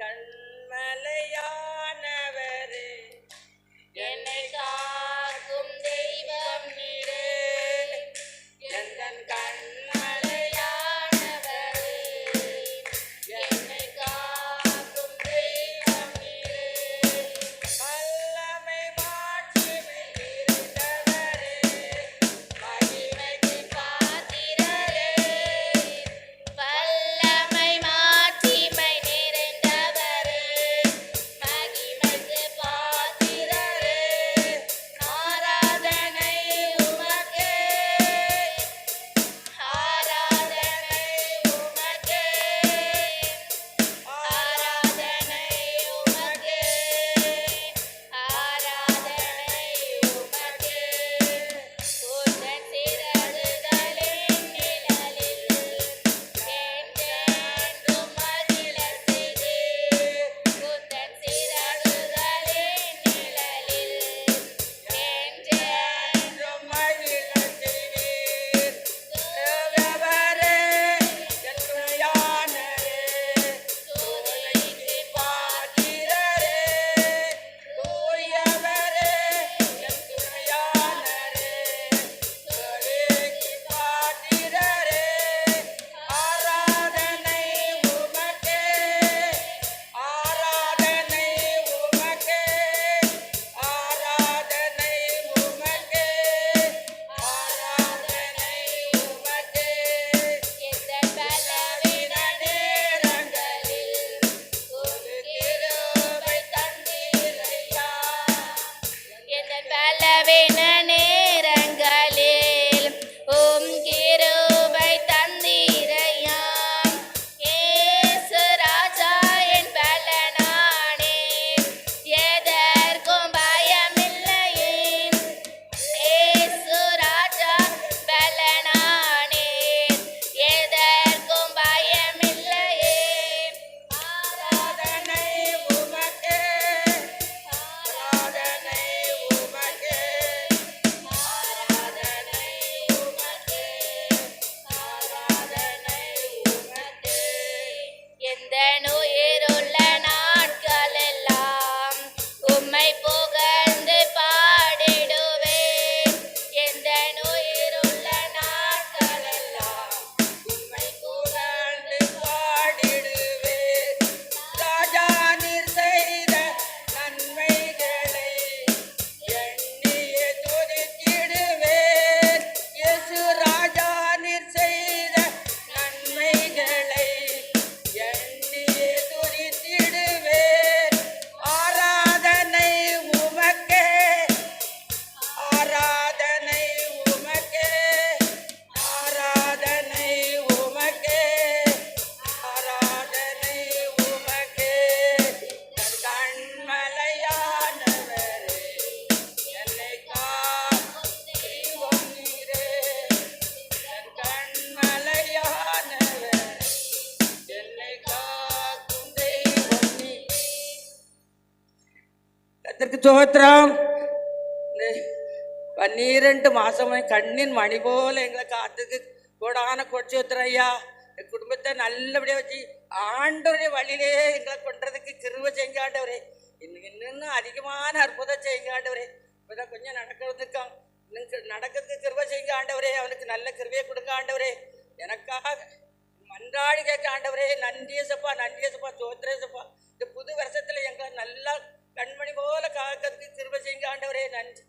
கண்மலையா கத்தற்கு சோத்திரம் பன்னிரண்டு மாசமே கண்ணின் மணி போல எங்களை காத்துக்கு கோடான கொடிச்சு வைத்துறோம் ஐயா. என் குடும்பத்தை நல்லபடியாக வச்சு ஆண்டவரே வழியிலே எங்களை கொண்டதுக்கு கிருவ செஞ்சாண்டவரே இன்னும் இன்னும் அதிகமான அற்புதம் செய்யுங்க ஆண்டவரே. இப்போதான் கொஞ்சம் நடக்கிறதுக்கான் இன்னும் நடக்கிறதுக்கு கிருவ செய்யுங்க ஆண்டவரே. அவனுக்கு நல்ல கிருவையை கொடுங்க ஆண்டவரே. எனக்காக மன்றாடி கேட்க ஆண்டவரே. நன்றியசப்பா நன்றியசப்பா சோத்திரேசப்பா இந்த புது வருஷத்தில் எங்களை நல்லா கண்மணி போல காக்கிறதுக்கு திரும்ப செஞ்சு ஆண்டவரே நன்றி.